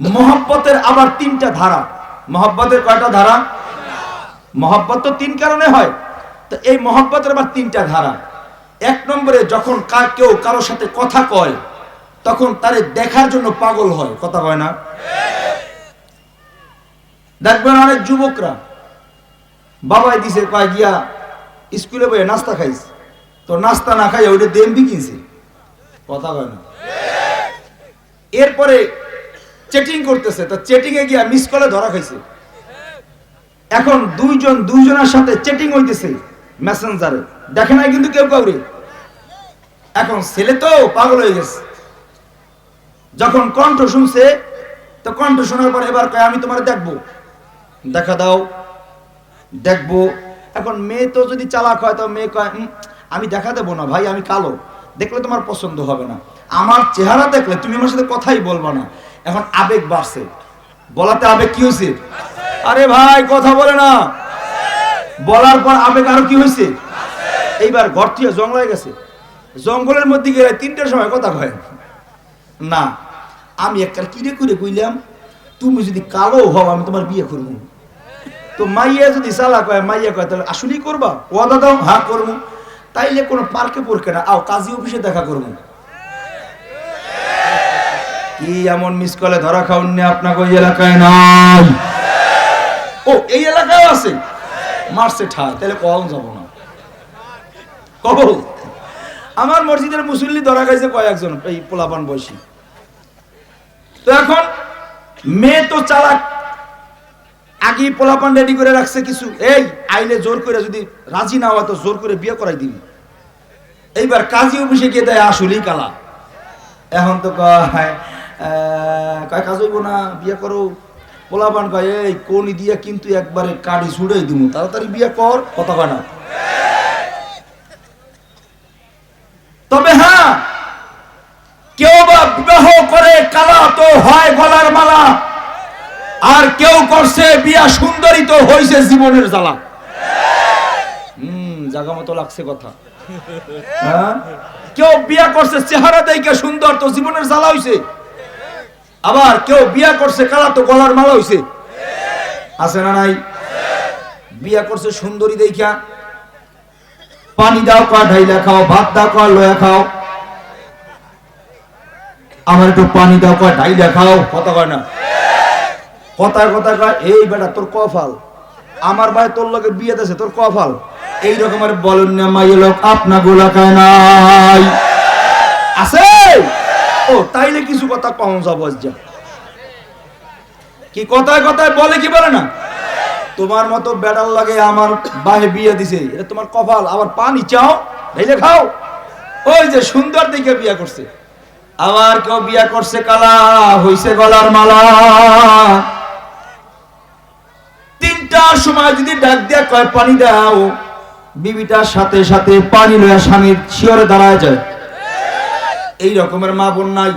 মহব্বতের আবার তিনটা ধারা। মহব্বতের কয়টা ধারা? মহব্বত তো তিন কারণে হয়। তো এই মহব্বতের আবার তিনটা ধারা। এক নম্বরে যখন কেউ কারোর সাথে কথা কয়, তখন তারে দেখার জন্য পাগল হয়। কথা কয় না? দেখবেন অনেক যুবকরা বাবাই দিছে, কয়, গিয়া স্কুলে বইয়ে নাস্তা খাইছে তো নাস্তা না খাইয়া ওইটা দেমবি কিনছে? কথা কয় না। এরপরে চেটিং করতেছে তো চেটিং এ গিয়া মিস কলে ধরা খাইছে। এখন দুইজন দুইজনের সাথে চেটিং হইতেছে মেসেঞ্জারে দেখে নাই কিন্তু কেউ কাউরে। এখন ছেলে তো পাগল হয়ে গেছে। যখন কণ্ঠ শুনছে তো কণ্ঠ শোনার পর এবার কয় আমি তোমার দেখব। দেখা দাও দেখব। এখন মেয়ে তো যদি চালাক হয় তো মেয়ে কয় "উম, আমি দেখা দেবো না ভাই আমি কালো। দেখলে তোমার পছন্দ হবে না। আমার চেহারা দেখলে তুমি আমার সাথে কথাই বলবা না। এখন আবেগ বাড়ছে। বলাতে আবেগ কি হয়েছে? আরে ভাই, কথা বলে না। বলার পর আবেগ আরও কি হয়েছে? এইবার ঘর থেকে জঙ্গল হয়ে গেছে। জঙ্গলের মধ্যে গেলে তিনটার সময় কথা কয়। না, আমি একটা কিরে করে কইলাম, তুমি যদি কালো হও, আমি তোমার বিয়ে করব। তো মাইয়া যদি চালা কয় মাইয়া কয়, তাহলে আসলেই করবা? ওয়াদা দাও হ্যাঁ করব। তাইলে কোনো পার্কে পড়কে না, আও কাজী অফিসে দেখা করব। কি এমন মিস কলে ধরা খাওনি আপনাকে ওই এলাকায়? নাই। ও, এই এলাকায় আছে? মারছে ঠায়, তাহলে কখন যাব না? কব আমার মসজিদের মুসল্লি ধরা খাইছে কয়েকজন, এই পোলাপান বয়সী। তো এখন মেয়ে তো চালাক, আগে পোলাপান রেডি করে রাখছে কিছু। এই, আইলে জোর করে যদি রাজি না হয় তো জোর করে বিয়ে করাই দিবি। এইবার কাজী অফিসে গিয়ে দেয় আসলেই কালা। এখন তো কয় কয় কাজ হইব না, বিয়ে করো। পোলাপান কয়, এই, কোনি দিয়া কিন্তু একবারে কাঠি ছুড়েই দিব তাড়াতাড়ি বিয়ে কর, কথা কয় না। তবে হ্যাঁ কেউ বা বিবাহ করে, কালা তো হয় গলার মালা। আর কেউ করছে, বিয়া সুন্দরী তো হয়েছে জীবনের জ্বালা। হম, জাগা মতো লাগছে কথা। হ্যাঁ? কেউ বিয়া করছে, চেহারা দেখে সুন্দর তো জীবনের জ্বালা হইছে। আবার কেউ বিয়া করছে কালা তো গলার মালা হইছে? আছে না নাই? বিয়া করছে সুন্দরী দেখা পানি দাও কা ঢাইলা খাও, ভাত দাও কা লয়া খাও। আমার একটু পানি দাও কা ঢাইলা খাও। কথা কয় না? কথায় কথা কয়, এই বেটা, তোর কফাল আমার ভাই তোর লগে বিয়ে দেছে, তোর কফাল এই রকমের বলেন না মাই লোক আপনা গোলা খায় নাই। আছে? ও, তাইলে কিছু কথা কম যাব কি কথায় কথায় বলে কি বলে না? তোমার মতো বেড়াল লাগে আমার বাহে বিয়ে দিছে। এটা তোমার কপাল, আবার পানি চাও ঢেলে খাও। ওই যে সুন্দর দেখে বিয়ে করছে। আবার কেউ বিয়া করছে কালা, হইছে গলার মালা। তিনটার সময় যদি ডাক দিয়া কয়, পানি দাও। বিবিটার সাথে সাথে পানি লয়া স্বামীর শিওরে দাঁড়ায় যায়। এই রকমের মা বোন নাই।